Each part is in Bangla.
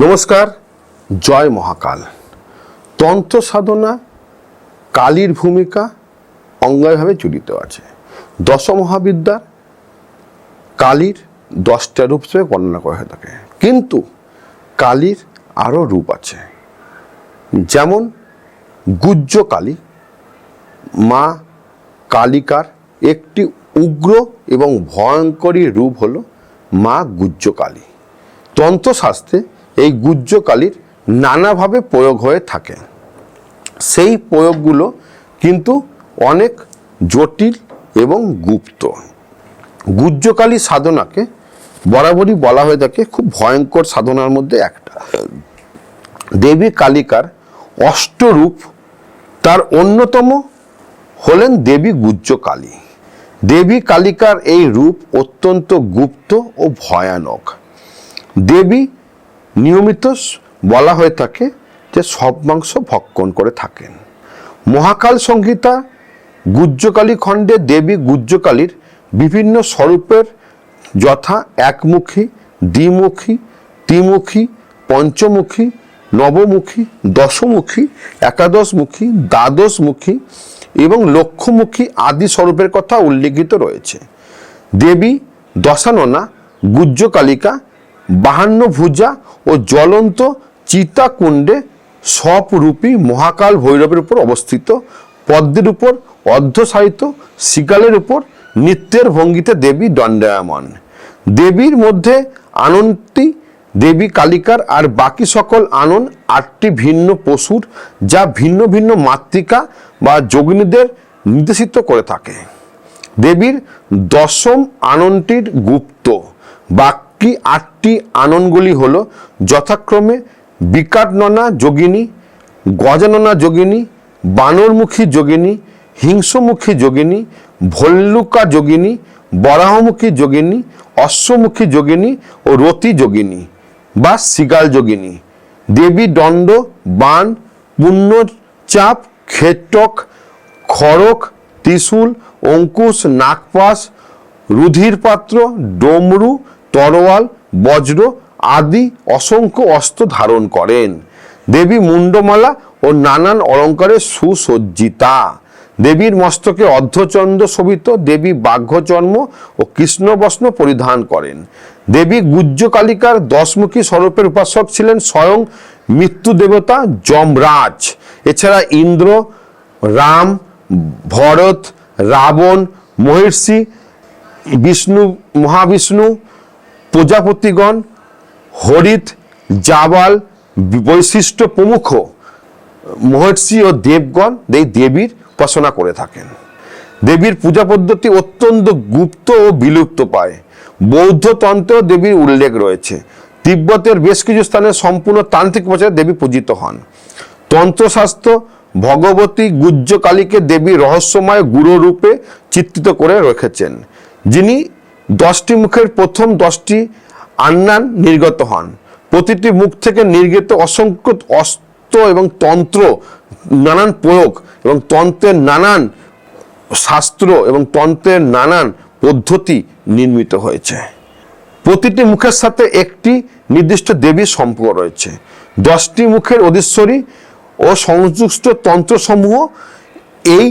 নমস্কার, জয় মহাকাল। তন্ত্র সাধনা, কালীর ভূমিকা অঙ্গভাবে জড়িত আছে। দশ মহাবিদ্যার কালীর দশটা রূপ হিসেবে বর্ণনা করা হয়ে থাকে। কিন্তু কালীর আরও রূপ আছে। যেমন গুজ্জ কালী, মা কালিকার একটি উগ্র এবং ভয়ঙ্করী রূপ হল মা গুজ্জ কালী। তন্ত্রশাস্ত্রে এই গুজ্জ কালীর নানাভাবে প্রয়োগ হয়ে থাকে। সেই প্রয়োগগুলো কিন্তু অনেক জটিল এবং গুপ্ত। গুজ্জকালী সাধনাকে বরাবরই বলা হয়ে থাকে খুব ভয়ঙ্কর সাধনার মধ্যে একটা। দেবী কালিকার অষ্টরূপ তার অন্যতম হলেন দেবী গুজ্জ কালী দেবী কালিকার এই রূপ অত্যন্ত গুপ্ত ও ভয়ানক। দেবী নিয়মিত বলা হয়ে থাকে যে সব মাংস ভক্ষণ করে থাকেন। মহাকাল সংহিতা গুজ্জকালী খণ্ডে দেবী গুজ্জকালীর বিভিন্ন স্বরূপের যথা একমুখী, দ্বিমুখী, ত্রিমুখী, পঞ্চমুখী, নবমুখী, দশমুখী, একাদশমুখী, দ্বাদশমুখী এবং লক্ষমুখী আদি স্বরূপের কথা উল্লেখিত রয়েছে। দেবী দশাননা, গুজ্জকালিকা বাহান্ন ভুজা ও জ্বলন্ত চিতাকুণ্ডে সপরূপী মহাকাল ভৈরবের উপর অবস্থিত, পদ্মের উপর অর্ধসারিত শিকালের উপর নৃত্যের ভঙ্গিতে দেবী দণ্ডায়মান। দেবীর মধ্যে আনন্দটি দেবী কালিকার আর বাকি সকল আনন আটটি ভিন্ন পশুর যা ভিন্ন ভিন্ন মাতৃকা বা যোগিনীদের নির্দেশিত করে থাকে। দেবীর দশম আননটির গুপ্ত বাকি আটটি আননগুলি হল? যথাক্রমে বিকাটননা যোগিনী, গজাননা যোগিনী, বানরমুখী যোগিনী, হিংসমুখী যোগিনী, ভল্লুকা যোগিনী, বরাহমুখী যোগিনী, অশ্বমুখী যোগিনী ও রতি যোগিনী বা সিগাল যোগিনী। দেবী দণ্ড বান পুণ্যচাপ খেটক খড়ক, ত্রিশূল, অঙ্কুশ, নাগপাশ রুধির পাত্র ডমরু তরোয়াল, বজ্র আদি অসংখ্য অস্ত্র ধারণ করেন। দেবী মুন্ডমালা ও নানান অলঙ্কারে সুসজ্জিতা। দেবীর মস্তকে অর্ধচন্দ্র শোভিত দেবী বাঘ্যচর্ম ও কৃষ্ণবস্ন পরিধান করেন। দেবী গুজ্জ কালিকার দশমুখী স্বরূপের উপাসক ছিলেন স্বয়ং মৃত্যু দেবতা যমরাজ। এছাড়া ইন্দ্র, রাম, ভরত, রাবণ মহিষী বিষ্ণু, মহাবিষ্ণু প্রজাপতিগণ, হরিত, জাবাল, বৈশিষ্ট্য প্রমুখ, মহর্ষি ও দেবগণ, এই দেবীর উপাসনা করে থাকেন। দেবীর পূজা পদ্ধতি অত্যন্ত গুপ্ত ও বিলুপ্ত পায়। বৌদ্ধ তন্ত্র দেবীর উল্লেখ রয়েছে। তিব্বতের বেশ কিছু স্থানে সম্পূর্ণ তান্ত্রিক উপাচারে দেবী পূজিত হন। তন্ত্রশাস্ত্র, ভগবতী গুজ্জ কালীকে দেবী রহস্যময় গুরু রূপে চিত্রিত করে রেখেছেন। যিনি দশটি মুখের প্রথম দশটি আন্নান নির্গত হন। প্রতিটি মুখ থেকে নির্গত অসংখ্য অস্ত্র এবং তন্ত্র, নানান প্রয়োগ এবং তন্ত্রের নানান শাস্ত্র এবং তন্ত্রের নানান পদ্ধতি নির্মিত হয়েছে। প্রতিটি মুখের সাথে একটি নির্দিষ্ট দেবীর সম্পর্ক রয়েছে। দশটি মুখের অধীশ্বরী ও সংযুক্ত তন্ত্রসমূহ এই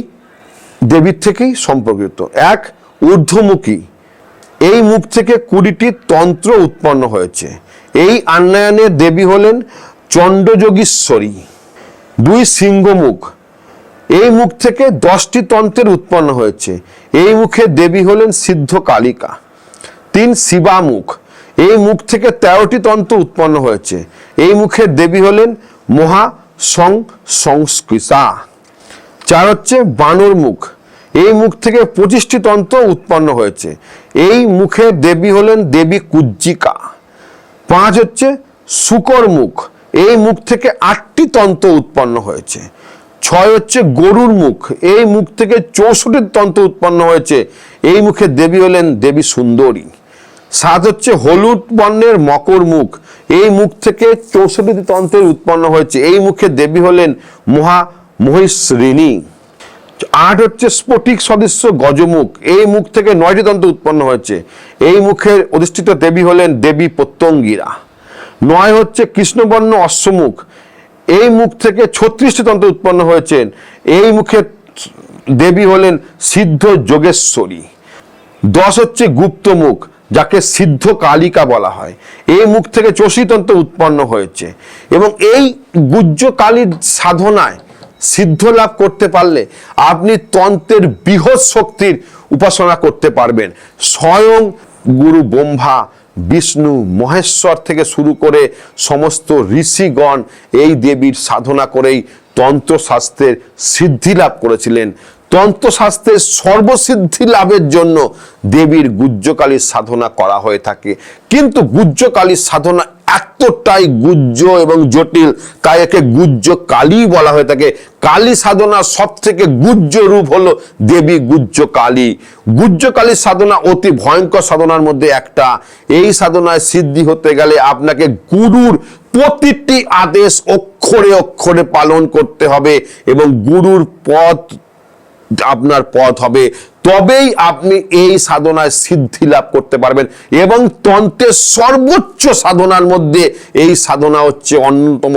দেবীর থেকেই সম্পর্কিত। এক, ঊর্ধ্বমুখী। এই মুখ থেকে কুড়িটি তন্ত্র উৎপন্ন হয়েছে। এই আন্নায়নের দেবী হলেন চণ্ডযোগীশ্বরী, দুই সিংহমুখ এই মুখ থেকে দশটি তন্ত্রের উৎপন্ন হয়েছে। এই মুখে দেবী হলেন সিদ্ধ কালিকা, তিন শিবামুখ এই মুখ থেকে তেরোটি তন্ত্র উৎপন্ন হয়েছে। এই মুখের দেবী হলেন মহা সংস্কৃতা চার হচ্ছে বানর মুখ। এই মুখ থেকে পঁচিশটি তন্ত্র উৎপন্ন হয়েছে। এই মুখে দেবী হলেন দেবী কুজ্জিকা। পাঁচ হচ্ছে শুকর মুখ। এই মুখ থেকে আটটি তন্ত্র উৎপন্ন হয়েছে। ছয় হচ্ছে গরুর মুখ। এই মুখ থেকে চৌষট্টি তন্ত্র উৎপন্ন হয়েছে। এই মুখে দেবী হলেন দেবী সুন্দরী। সাত হচ্ছে হলুদ বর্ণের মকর মুখ। এই মুখ থেকে চৌষট্টি তন্ত্রের উৎপন্ন হয়েছে। এই মুখে দেবী হলেন মহা মহিষৃণী আট হচ্ছে স্ফটিক সদস্য গজমুখ। এই মুখ থেকে নয়টি তন্ত্র উৎপন্ন হয়েছে। এই মুখের অধিষ্ঠিত দেবী হলেন দেবী প্রত্যঙ্গীরা নয় হচ্ছে কৃষ্ণবর্ণ অশ্বমুখ। এই মুখ থেকে ছত্রিশটি তন্ত্র উৎপন্ন হয়েছেন এই মুখে দেবী হলেন সিদ্ধ যোগেশ্বরী। দশ হচ্ছে গুপ্ত মুখ, যাকে সিদ্ধ কালিকা বলা হয়। এই মুখ থেকে চষিতন্ত্র উৎপন্ন হয়েছে। এবং এই গুজ্জ কালীর সাধনায় সিদ্ধ লাভ করতে পারলে আপনি তন্ত্রের বৃহৎ শক্তির উপাসনা করতে পারবেন। স্বয়ং গুরু ব্রহ্মা, বিষ্ণু, মহেশ্বর থেকে শুরু করে সমস্ত ঋষিগণ এই দেবীর সাধনা করেই তন্ত্রশাস্ত্রের সিদ্ধি লাভ করেছিলেন। তন্ত্রশাস্ত্রের সর্বসিদ্ধি লাভের জন্য দেবীর গুজ্জকালীর সাধনা করা হয়ে থাকে। কিন্তু গুজ্জকালীর সাধনা এতটাই গুজ্জ এবং জটিল, তাই একে গুজ্জ কালী বলা হয়ে থাকে। কালী সাধনা সব থেকে গুজ্জ রূপ হলো দেবী গুজ্জ কালী। গুজ্জ কালীর সাধনা অতি ভয়ঙ্কর সাধনার মধ্যে একটা। এই সাধনায় সিদ্ধি হতে গেলে আপনাকে গুরুর প্রতিটি আদেশ অক্ষরে অক্ষরে পালন করতে হবে এবং গুরুর পথ আপনার পথ হবে। তবেই আপনি এই সাধনায় সিদ্ধি লাভ করতে পারবেন এবং তন্ত্রের সর্বোচ্চ সাধনার মধ্যে এই সাধনা হচ্ছে অন্যতম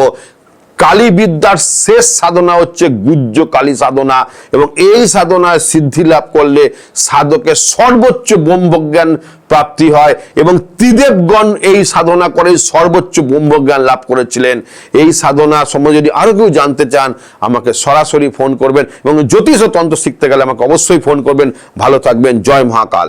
কালী বিদ্যার শেষ সাধনা হচ্ছে গুজ্জ কালী সাধনা এবং এই সাধনায় সিদ্ধি লাভ করলে সাধকের সর্বোচ্চ ব্রহ্মজ্ঞান প্রাপ্তি হয় এবং ত্রিদেবগণ এই সাধনা করে সর্বোচ্চ ব্রহ্মজ্ঞান লাভ করেছিলেন। এই সাধনা সম্বন্ধে যদি আরও কেউ জানতে চান, আমাকে সরাসরি ফোন করবেন এবং জ্যোতিষ তন্ত্র শিখতে গেলে আমাকে অবশ্যই ফোন করবেন। ভালো থাকবেন, জয় মহাকাল।